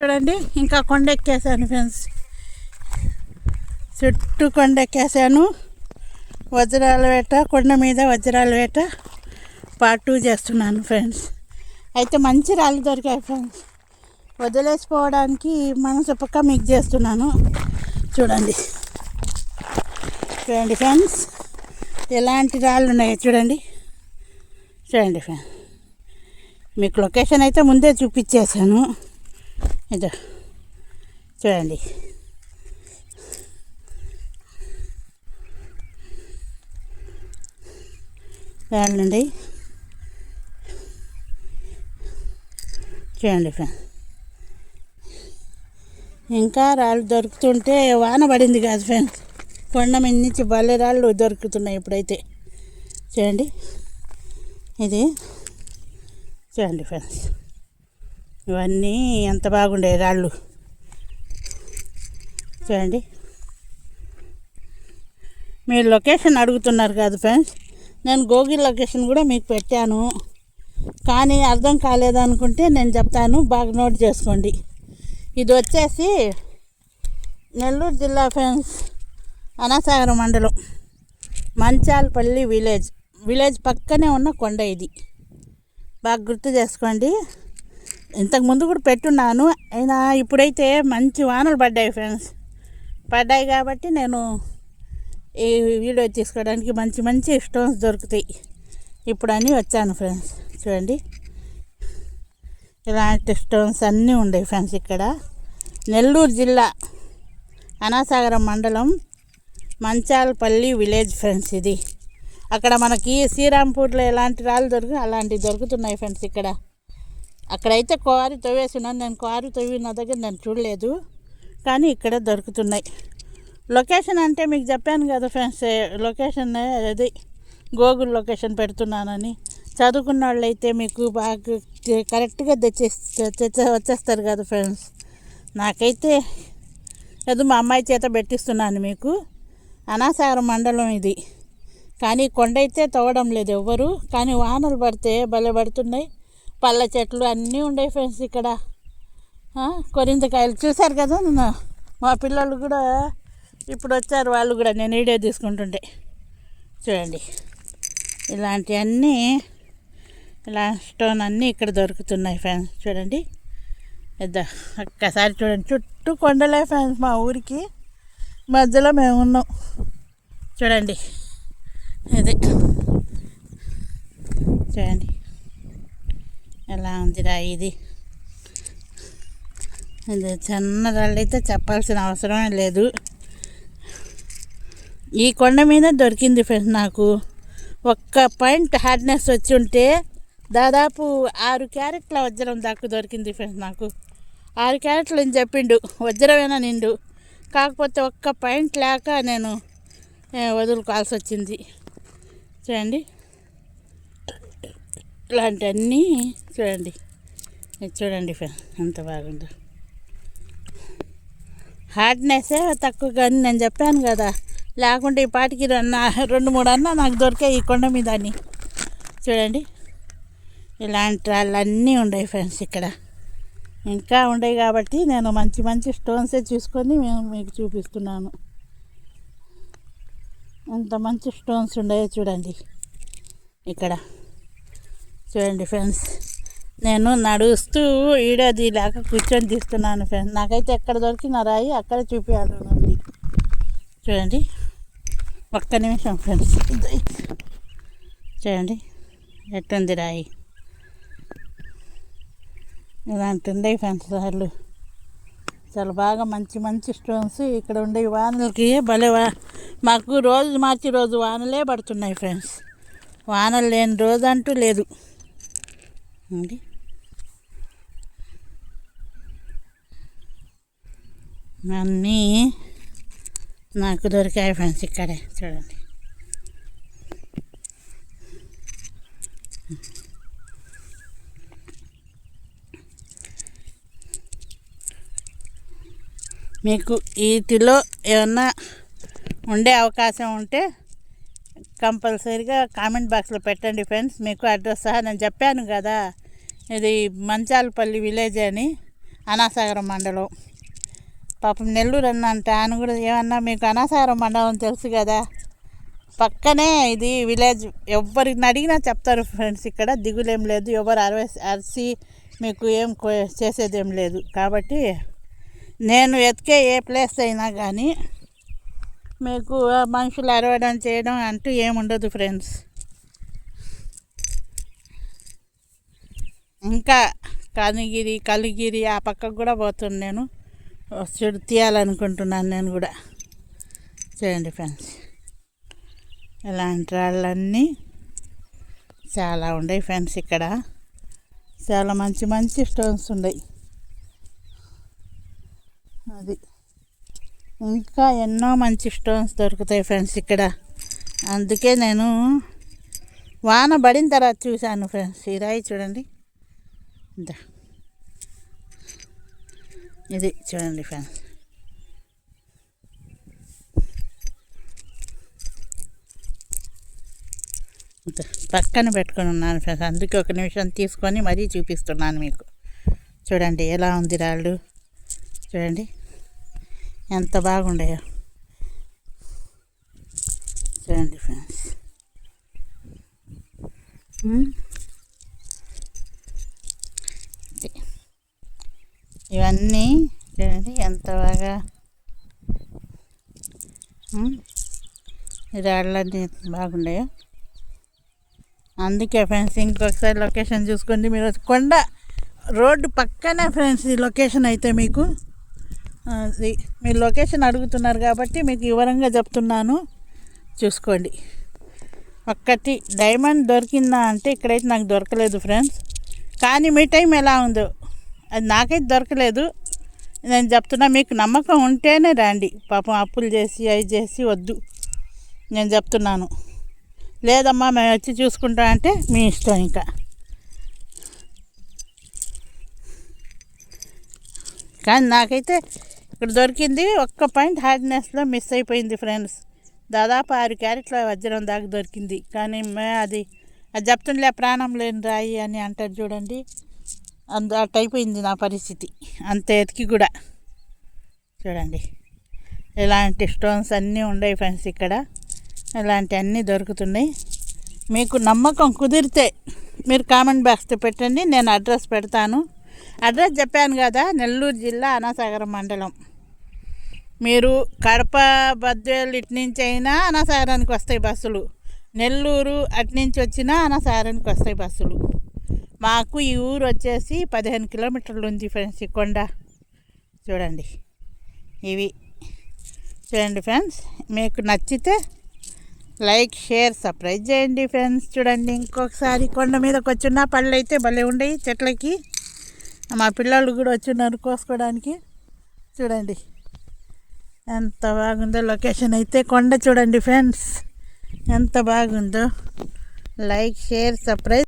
చూడండి ఇంకా కొండ ఎక్కేసాను ఫ్రెండ్స్. చుట్టూ కొండ ఎక్కేసాను వజ్రాల వేట కొండ మీద వజ్రాల వేట పార్ట్ టూ చేస్తున్నాను ఫ్రెండ్స్. అయితే మంచి రాళ్ళు దొరికాయి ఫ్రెండ్స్. వదిలేసిపోవడానికి మనసు పక్క మీకు చేస్తున్నాను. చూడండి. చూడండి ఫ్రెండ్స్ ఎలాంటి రాళ్ళు ఉన్నాయో చూడండి. చూడండి ఫ్రెండ్స్. మీకు లొకేషన్ అయితే ముందే చూపించేశాను. ఇదో చూడండి. రాళ్ళండి చూడండి ఫ్రెండ్. ఇంకా రాళ్ళు దొరుకుతుంటే వాన పడింది కాదు ఫ్రెండ్స్ కొండ మీద నుంచి భలే రాళ్ళు దొరుకుతున్నాయి ఇప్పుడైతే. చూడండి. ఇది చూడండి ఫ్రెండ్స్. ఇవన్నీ ఎంత బాగుండే రాళ్ళు. చూడండి. మీరు లొకేషన్ అడుగుతున్నారు కాదు ఫ్రెండ్స్. నేను గోగిల్ లొకేషన్ కూడా మీకు పెట్టాను. కానీ అర్థం కాలేదనుకుంటే నేను చెప్తాను. బాగా నోట్ చేసుకోండి. ఇది వచ్చేసి నెల్లూరు జిల్లా ఫ్రెండ్స్ అనాసాగర మండలం మంచాలపల్లి విలేజ్. విలేజ్ పక్కనే ఉన్న కొండ ఇది. బాగా గుర్తు చేసుకోండి. ఇంతకుముందు కూడా పెట్టున్నాను. అయినా ఇప్పుడైతే మంచి వానలు పడ్డాయి ఫ్రెండ్స్. పడ్డాయి కాబట్టి నేను ఈ వీడియో తీసుకోవడానికి మంచి మంచి స్టోన్స్ దొరుకుతాయి. ఇప్పుడని వచ్చాను ఫ్రెండ్స్. చూడండి. ఇలాంటి స్టోన్స్ అన్నీ ఉన్నాయి ఫ్రెండ్స్ ఇక్కడ. నెల్లూరు జిల్లా అనాసాగరం మండలం మంచాలపల్లి విలేజ్ ఫ్రెండ్స్ ఇది. అక్కడ మనకి శ్రీరాంపూర్లో ఎలాంటి రాళ్ళు దొరుకు అలాంటివి దొరుకుతున్నాయి ఫ్రెండ్స్ ఇక్కడ. అక్కడైతే కారు తవ్వేసినాను నేను కారు తవ్విన దగ్గర నేను చూడలేదు. కానీ ఇక్కడ దొరుకుతున్నాయి. లొకేషన్ అంటే మీకు చెప్పాను కదా ఫ్రెండ్స్ లొకేషన్ అది గూగుల్ లొకేషన్ పెడుతున్నానని. చదువుకున్న వాళ్ళు అయితే మీకు బాగా కరెక్ట్గా తెచ్చే తెచ్చే వచ్చేస్తారు కదా ఫ్రెండ్స్. నాకైతే అది మా అమ్మాయి చేత పెట్టిస్తున్నాను మీకు. అనాసాగరం మండలం ఇది. కానీ కొండ అయితే తవ్వడం లేదు ఎవ్వరు. కానీ వానలు పడితే భలే పడుతున్నాయి. పళ్ళ చెట్లు అన్నీ ఉండే ఫ్రెండ్స్ ఇక్కడ. కొరింతకాయలు. చూశారు కదా నేను మా పిల్లలు కూడా ఇప్పుడు వచ్చారు. వాళ్ళు కూడా నేను వీడియో తీసుకుంటుండే చూడండి. ఇలాంటివన్నీ ఇలా స్టోన్ అన్నీ ఇక్కడ దొరుకుతున్నాయి ఫ్రెండ్స్. చూడండి. పెద్ద ఒక్కసారి చూడండి. చుట్టూ కొండలే ఫ్రెండ్స్ మా ఊరికి. మధ్యలో మేము ఉన్నాం. చూడండి. ఇది. చూడండి. ఎలా ఉందిరా ఇది? ఇది చిన్న రాళ్ళు అయితే చెప్పాల్సిన అవసరమే లేదు. ఈ కొండ మీద దొరికింది ఫ్రెండ్స్ నాకు. ఒక్క పాయింట్ హార్డ్నెస్ వచ్చి ఉంటే దాదాపు ఆరు క్యారెట్ల వజ్రం దాకా దొరికింది ఫ్రెండ్స్ నాకు. ఆరు క్యారెట్లు అని చెప్పిండు. వజ్రమేనా నిండు? కాకపోతే ఒక్క పాయింట్ లేక నేను వదులుకోవాల్సి వచ్చింది. చూడండి. ఇలాంటివన్నీ చూడండి. చూడండి ఎంత బాగుందో. హార్డ్నెస్సే తక్కువ కానీ నేను చెప్పాను కదా. లేకుంటే ఈ పాటికి రెండు మూడు అన్నా నాకు దొరికే ఈ కొండ మీద అని. చూడండి. ఇలాంటి వాళ్ళన్నీ ఉన్నాయి ఫ్రెండ్స్ ఇక్కడ. ఇంకా ఉండేవి కాబట్టి నేను మంచి మంచి స్టోన్సే చూసుకొని మేము మీకు చూపిస్తున్నాను. ఎంత మంచి స్టోన్స్ ఉన్నాయో చూడండి. ఇక్కడ. చూడండి ఫ్రెండ్స్. నేను నడుస్తూ ఈడది లేక కూర్చొని తీస్తున్నాను ఫ్రెండ్స్ నాకైతే ఎక్కడ దొరికిన రాయి అక్కడ చూపించాలి చూడండి. ఒక్క నిమిషం ఫ్రెండ్స్. చూడండి. ఎట్టుంది రాయి? ఇలాంటి ఉండే ఫ్రెండ్స్ రాళ్ళు. చాలా బాగా మంచి మంచి స్టోన్స్ ఇక్కడ ఉండే వానలకి. భలే మాకు రోజు మార్చి రోజు వానలే పడుతున్నాయి ఫ్రెండ్స్. వానలు లేని రోజు అంటూ లేదు. అండి. అన్నీ నాకు దొరికాయి ఫ్రెండ్స్ ఇక్కడే. చూడండి. మీకు వీటిలో ఏమన్నా ఉండే అవకాశం ఉంటే కంపల్సరీగా కామెంట్ బాక్స్లో పెట్టండి ఫ్రెండ్స్. మీకు అడ్రస్ సహా నేను చెప్పాను కదా. ఇది మంచాలపల్లి విలేజ్ అని అనాసాగరం మండలం. పాపం నెల్లూరు అన్న అంటే ఆయన కూడా ఏమన్నా మీకు అనాసాగరం మండలం తెలుసు కదా. పక్కనే ఇది విలేజ్ ఎవరిని అడిగినా చెప్తారు ఫ్రెండ్స్ ఇక్కడ. దిగులేం లేదు. ఎవరు అరవై అరిసి మీకు ఏం కో- చేసేదేం లేదు. కాబట్టి నేను ఎతికే ఏ ప్లేస్ అయినా కానీ మీకు మనుషులు అరవడం చేయడం అంటూ ఏముండదు ఫ్రెండ్స్. ఇంకా కనిగిరి కలిగిరి ఆ పక్కకు కూడా పోతున్నాను నేను. చెడు తీయాలనుకుంటున్నాను నేను కూడా. చూడండి ఫ్రెండ్స్. ఇలాంటి రాళ్ళన్నీ చాలా ఉన్నాయి ఫ్రెండ్స్ ఇక్కడ. చాలా మంచి మంచి స్టోన్స్ ఉన్నాయి. అది. ఇంకా ఎన్నో మంచి స్టోన్స్ దొరుకుతాయి ఫ్రెండ్స్ ఇక్కడ. అందుకే నేను వాన పడిన తర్వాత చూశాను ఫ్రెండ్స్. ఈ రాయి చూడండి. ఇదా. ఇది చూడండి ఫ్యాన్ పక్కన పెట్టుకొని ఉన్నాను ఫ్రెండ్స్. అందుకే ఒక నిమిషం తీసుకొని మరీ చూపిస్తున్నాను మీకు. చూడండి ఎలా ఉంది రాళ్ళు. చూడండి. ఎంత బాగుండాయో. చూడండి ఫ్రెండ్స్ ఉమ్. ఇది. ఇవన్నీ చూడండి ఎంత బాగా రాళ్ళన్నీ బాగుండాయో? అందుకే ఫ్రెండ్స్ ఇంకొకసారి లొకేషన్ చూసుకోండి. మీరు కొండ రోడ్డు పక్కనే ఫ్రెండ్స్ ఈ లొకేషన్ అయితే మీకు అది మీరు లొకేషన్ అడుగుతున్నారు కాబట్టి మీకు వివరంగా చెప్తున్నాను. చూసుకోండి. ఒక్కటి డైమండ్ దొరికిందా అంటే ఇక్కడైతే నాకు దొరకలేదు ఫ్రెండ్స్. కానీ మీ టైం ఎలా ఉందో అది నాకైతే దొరకలేదు. నేను చెప్తున్నా మీకు నమ్మకం ఉంటేనే రండి. పాపం అప్పులు చేసి అవి చేసి వద్దు. నేను చెప్తున్నాను. లేదమ్మా మేము వచ్చి చూసుకుంటాం అంటే మీ ఇష్టం ఇంకా. కానీ నాకైతే ఇక్కడ దొరికింది ఒక్క పాయింట్ హార్డ్నెస్లో మిస్ అయిపోయింది ఫ్రెండ్స్. దాదాపు ఆరు క్యారెట్ల వజ్రం దాకా దొరికింది. కానీ మే అది అది చెప్తుండలే ప్రాణం లేని రాయి అని అంటారు చూడండి. అంత అట్ అయిపోయింది నా పరిస్థితి. అంత ఎతికి కూడా. చూడండి. ఇలాంటి స్టోన్స్ అన్నీ ఉన్నాయి ఫ్రెండ్స్ ఇక్కడ. ఇలాంటి అన్నీ దొరుకుతున్నాయి. మీకు నమ్మకం కుదిరితే మీరు కామెంట్ బాక్స్తో పెట్టండి. నేను అడ్రస్ పెడతాను. అడ్రస్ చెప్పాను కదా నెల్లూరు జిల్లా అనాసాగరం మండలం. మీరు కడప బద్వేలు ఇటు నుంచి అయినా అనాసాగరానికి వస్తాయి బస్సులు. నెల్లూరు అటు నుంచి వచ్చినా అనాసాగరానికి వస్తాయి బస్సులు. మాకు ఈ ఊరు వచ్చేసి పదిహేను కిలోమీటర్లు ఉంది ఫ్రెండ్స్ ఈ కొండ. చూడండి. ఇవి. చూడండి ఫ్రెండ్స్ మీకు నచ్చితే లైక్ షేర్ సర్ప్రైజ్ చేయండి ఫ్రెండ్స్. చూడండి ఇంకొకసారి కొండ మీదకి వచ్చిన పళ్ళు అయితే భలే ఉండయి చెట్లకి. మా పిల్లలు కూడా వచ్చిన్నారు కోసుకోవడానికి. చూడండి. ఎంత బాగుందో లొకేషన్ అయితే కొండ చూడండి ఫ్రెండ్స్. ఎంత బాగుందో. Like share surprise